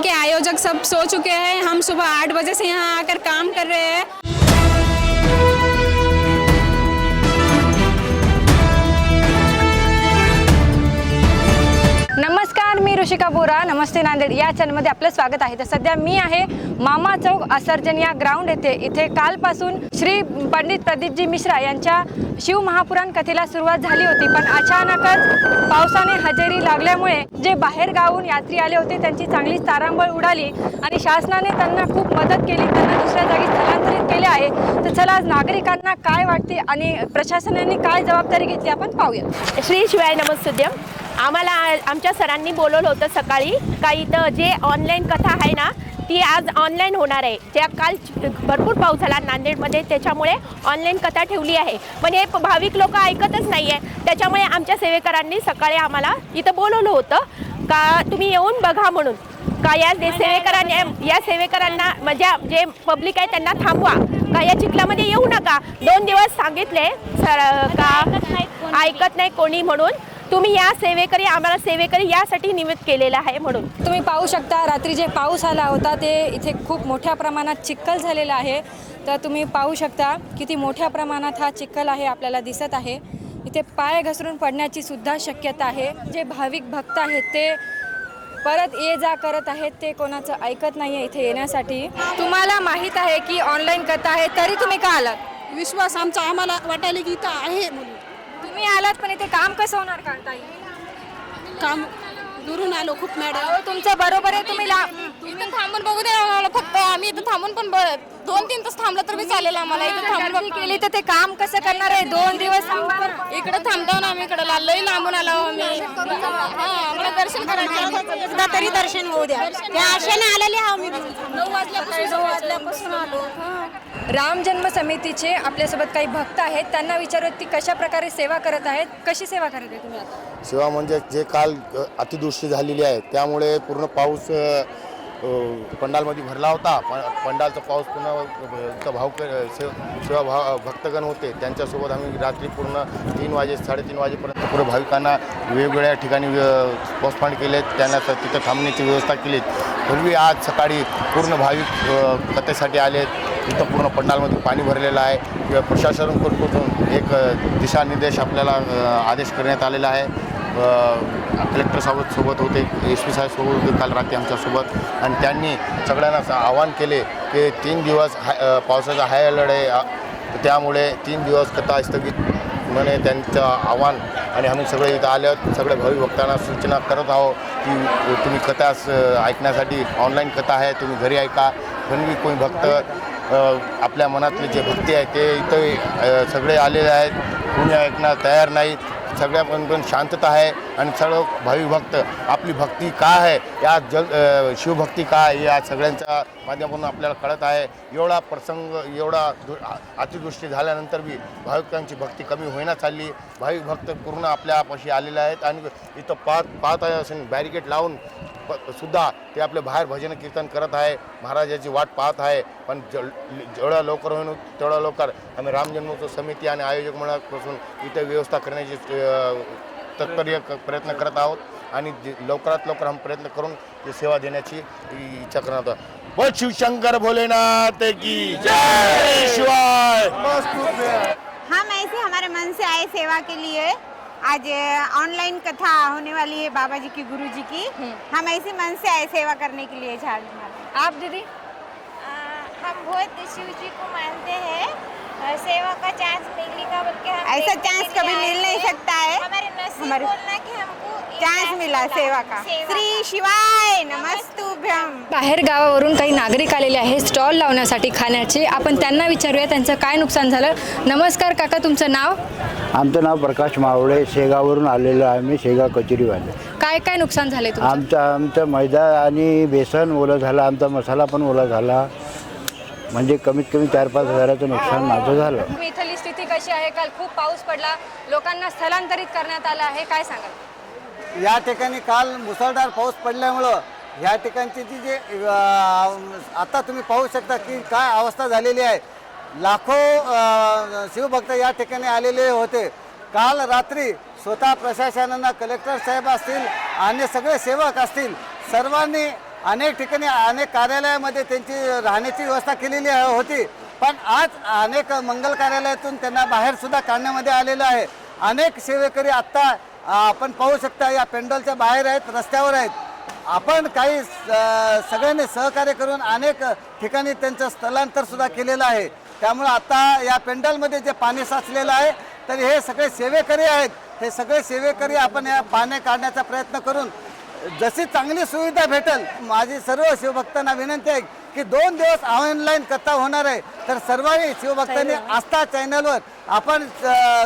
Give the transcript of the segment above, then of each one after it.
के आयोजक सब सो चुके हैं। हम सुबह आठ बजे से यहाँ आकर काम कर रहे हैं। ऋषिका बोरा नमस्ते नांदेड. या चॅनलमध्ये आपलं स्वागत आहे. तर सध्या मी आहे मामा चौक असर्जन या ग्राउंड येथे. इथे कालपासून श्री पंडित प्रदीपजी मिश्रा यांच्या शिव महापुराण कथेला सुरुवात झाली होती. पण अचानकच पावसाने हजेरी लागल्यामुळे जे बाहेर गावून यात्री आले होते त्यांची चांगली तारांबळ उडाली आणि शासनाने त्यांना खूप मदत केली. त्यांना दुसऱ्या जागी स्थलांतरित केले आहे. तर चला आज नागरिकांना काय वाटते आणि प्रशासनाने काय जबाबदारी घेतली आपण पाहूया. श्री शिवाय नमस्ते आम्हाला आमच्या सरांनी बोलवलं होतं सकाळी का इथं जे ऑनलाईन कथा आहे ना ती आज ऑनलाईन होणार आहे. त्या काल भरपूर पाऊस झाला नांदेडमध्ये त्याच्यामुळे ऑनलाईन कथा ठेवली आहे. पण हे भाविक लोक ऐकतच नाही आहे त्याच्यामुळे आमच्या सेवेकरांनी सकाळी आम्हाला इथं बोलवलं होतं का तुम्ही येऊन बघा म्हणून. का या दे- सेवेकरांनी या सेवेकरांना म्हणजे जे पब्लिक आहे त्यांना थांबवा. का या चिखलामध्ये येऊ नका. दोन दिवस सांगितले सर का ऐकत नाही कोणी म्हणून. तुम्ही या सेवेकरी आम्हाला सेवेकरी यासाठी निमित्त केलेलं आहे म्हणून. तुम्ही पाहू शकता रात्री जे पाऊस आला होता ते इथे खूप मोठ्या प्रमाणात चिखल झालेला आहे. तर तुम्ही पाहू शकता किती मोठ्या प्रमाणात हा चिखल आहे आपल्याला दिसत आहे. इथे पाय घसरून पडण्याची सुद्धा शक्यता आहे. जे भाविक भक्त आहेत ते परत ये जा करत आहेत ते कोणाचं ऐकत नाही आहे इथे येण्यासाठी. तुम्हाला माहीत आहे की ऑनलाईन कथा आहे तरी तुम्ही का आलात? विश्वास आमचा आम्हाला वाटायला की इथं आहे म्हणून. तुम्ही आलात पण इथे काम कसं होणार का ताई? काम दुरून आलो खूप मॅडम. तुमचं बरोबर आहे तुम्ही ला थांबून बघू दे आम्हाला फक्त आम्ही इथं थांबून पण ब- दोन तीन तास थांबलं तर बी चालेल आम्हाला. इथं थांबून केली तर ते काम कसं करणार आहे? दोन दिवस थांबणार इकडे थांबतो ना आम्ही इकडे लई लांबून आलो आम्ही. हा, आम्हाला दर्शन करायचं एकदा तरी दर्शन होऊ द्या. त्या आशेने आलेले आहो मी. नऊ वाजल्यापासून नऊ वाजल्यापासून आलो. राम जन्म समितीचे आपल्यासोबत काही भक्त आहेत. त्यांना विचारत ती कशा प्रकारे सेवा करत आहेत? कशी सेवा करत आहे तुम्ही आता? सेवा म्हणजे जे काल अ, अतिवृष्टी झालेली आहे त्यामुळे पूर्ण पाऊस अ, पंडालमध्ये भरला होता. प- पंडालचा पाऊस पूर्ण भाव सेव सेवा भाव भक्तगण होते. त्यांच्यासोबत आम्ही रात्री पूर्ण तीन वाजे साडेतीन वाजेपर्यंत पूर्ण भाविकांना वेगवेगळ्या ठिकाणी पोस्टपॉन केले त्यांना तिथं थांबण्याची व्यवस्था केली पूर्वी आज सकाळी पूर्ण भाविक कथेसाठी आले तिथं पूर्ण पंडालमध्ये पाणी भरलेलं आहे. किंवा प्रशासनाकडून एक दिशानिर्देश आपल्याला आदेश करण्यात आलेला आहे. कलेक्टर साहेब सोबत होते एस पी साहेब सोबत होते काल रात्री आमच्यासोबत. आणि त्यांनी सगळ्यांना आवाहन केले की तीन दिवस हाय पावसाचा हाय अलर्ट आहे. त्यामुळे तीन दिवस कथा स्थगित म्हणे त्यांचं आव्हान. आणि आम्ही सगळे इथं आले आहोत. सगळ्या भक्तांना सूचना करत आहोत की तुम्ही कथा ऐकण्यासाठी ऑनलाईन कथा आहे तुम्ही घरी ऐका. पण मी कोणी भक्त आपल्या मनातले जे भक्ती आहे ते इथं सगळे आलेले आहेत. कुणी ऐकणार तयार नाहीत. सगळ्या पण शांतता आहे. आणि सर्व भावी भक्त आपली भक्ती काय आहे या जग शिवभक्ती काय आहे या सगळ्यांच्या माध्यमातून आपल्याला कळत आहे. एवढा प्रसंग एवढा दु झाल्यानंतर बी भाविकांची भक्ती कमी होईना चालली. भाविक भक्त पूर्ण आपल्यापाशी आलेले आहेत आणि इथं पाहत पाहत आहे असे बॅरिकेड लावून प- सुद्धा ते आपले बाहेर भजन कीर्तन करत आहे. महाराजाची वाट पाहत आहे. पण ज जेवढ्या लवकर होईल तेवढ्या लवकर आम्ही राम जन्मोत्सव समिती आणि आयोजक मंडळापासून इथं व्यवस्था करण्याची तत्पर्य प्रयत्न करत आहोत आणि जे- लवकरात लवकर आम्ही प्रयत्न करून ती सेवा देण्याची इ- इच्छा करत आहोत. बोल शिवशंकर भोलेनाथ की जय शिवाय! हम ऐसे हमारे मन से आए सेवा के लिए। आज ऑनलाइन कथा होने वाली है बाबा जी की गुरु जी की हम ऐसे मन से आए सेवा करने के लिए झारखंड आप दीदी? हम बहुत शिव जी को मानते हैं। अ, सेवा का चांस बोल के हम ऐसा देखने चांस के लिए कभी आए मिल नहीं थे। सकता। हमारे चांस मिला सेवा का। श्री शिवाय नमस्तुभ्यम। बाहेर गावावरून काही नागरिक आलेले आहेत स्टॉल लावण्यासाठी खाण्याचे. आपण त्यांना विचारूया त्यांचं काय नुकसान झालं? नमस्कार काका तुमचं नाव? आमचं नाव प्रकाश मावळे शेगाववरून आलेलो आहे आम्ही शेगाव कचेरीवाले. काय काय नुकसान झालंय तुमचं? आमचं आमचं मैदा आणि बेसन ओलं झालं आमचा मसाला पण ओला झाला. म्हणजे कमीत कमी चार पाच हजाराचं नुकसान माझं झालं. तुम्ही इथली स्थिती कशी आहे? काल खूप पाऊस पडला. लोकांना स्थलांतरित करण्यात आलं आहे. काय सांगाल? या ठिकाणी काल मुसळधार पाऊस पडल्यामुळं ह्या ठिकाणची जी जे अ, आता तुम्ही पाहू शकता की काय अवस्था झालेली आहे. लाखो अ, शिवभक्त या ठिकाणी आलेले होते. काल रात्री स्वतः प्रशासनानं कलेक्टर साहेब असतील आणि सगळे सेवक असतील सर्वांनी अनेक ठिकाणी अनेक कार्यालयामध्ये त्यांची राहण्याची व्यवस्था केलेली होती. पण आज अनेक मंगल कार्यालयातून त्यांना बाहेरसुद्धा काढण्यामध्ये आलेलं आहे. अनेक सेवेकरी आत्ता आपण पाहू शकता या पेंडॉलच्या बाहेर आहेत रस्त्यावर आहेत. आपण काही स- सगळ्यांनी सहकार्य करून अनेक ठिकाणी त्यांचं स्थलांतर सुद्धा केलेलं आहे. त्यामुळे आता या पेंडॉलमध्ये जे पाणी साचलेलं आहे तर हे सगळे सेवेकरी आहेत. हे सगळे सेवेकरी आपण या पाणी काढण्याचा प्रयत्न करून जशी चांगली सुविधा भेटेल माझी सर्व शिवभक्तांना विनंती आहे की दोन दिवस ऑनलाईन कथा होणार आहे तर सर्वही शिवभक्तांनी आस्था चॅनलवर आपण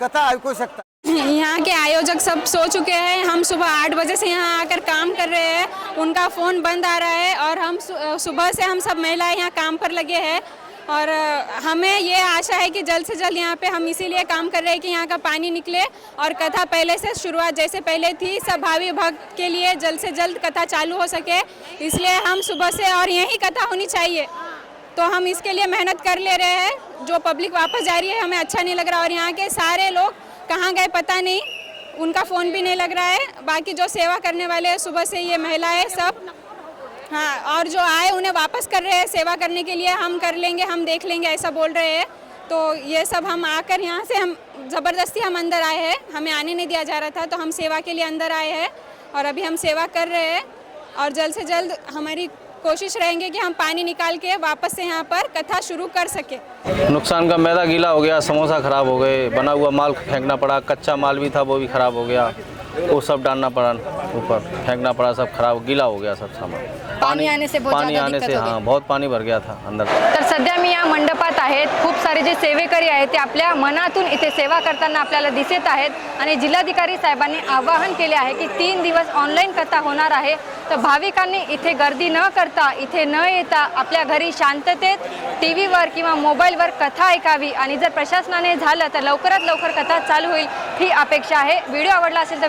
कथा ऐकू शकता. यहाँ के आयोजक सब सो चुके हैं। हम सुबह आठ बजे से यहाँ आकर काम कर रहे हैं। उनका फ़ोन बंद आ रहा है और हम सुबह से हम सब महिलाएँ यहाँ काम पर लगे हैं। और हमें ये आशा है कि जल्द से जल्द यहाँ पे हम इसीलिए काम कर रहे हैं कि यहाँ का पानी निकले और कथा पहले से शुरुआत जैसे पहले थी, सब भावी भक्त के लिए जल्द से जल्द कथा चालू हो सके। इसलिए हम सुबह से और यही कथा होनी चाहिए। तो हम इसके लिए मेहनत कर ले रहे हैं। जो पब्लिक वापस जा रही है, हमें अच्छा नहीं लग रहा और यहाँ के सारे लोग कहाँ गए पता नहीं। उनका फ़ोन भी नहीं लग रहा है। बाकी जो सेवा करने वाले हैं, सुबह से ये महिलाएँ सब हाँ और जो आए, उन्हें वापस कर रहे हैं सेवा करने के लिए। हम कर लेंगे, हम देख लेंगे, ऐसा बोल रहे हैं। तो ये सब हम आकर यहाँ से हम, ज़बरदस्ती हम अंदर आए हैं। हमें आने नहीं दिया जा रहा था तो हम सेवा के लिए अंदर आए हैं। और अभी हम सेवा कर रहे हैं। और जल्द से जल्द हमारी कोशिश रहेंगे कि हम पानी निकाल के वापस से यहाँ पर कथा शुरू कर सकें। नुकसान का मैदा गीला हो गया, समोसा खराब हो गए, बना हुआ माल फेंकना पड़ा, कच्चा माल भी था, वो भी खराब हो गया। वो सब डालना पड़ा ऊपर फेंकना पड़ा सब खराब गीला हो गया सब सामान। पानी आने से बहुत ज़्यादा आने दिक्कत से हो। हाँ बहुत पानी भर गया था अंदर। तर सध्या मी या मंडपात आहेत खूप सारे जे सेवेकरी आहेत ते आपल्या मनातून इथे सेवा करताना आपल्याला दिसत आहेत आणि जिल्हाधिकारी साहेबांनी आवाहन केले आहे की तीन दिवस ऑनलाईन कथा होणार आहे. तर भाविकांनी इथे गर्दी न करता इथे न येता आपल्या घरी शांततेत टी व्हीवर किंवा मोबाईलवर कथा ऐकावी आणि जर प्रशासनाने झालं तर लवकरात लवकर कथा चालू होईल ही अपेक्षा आहे. व्हिडिओ आवडला असेल तर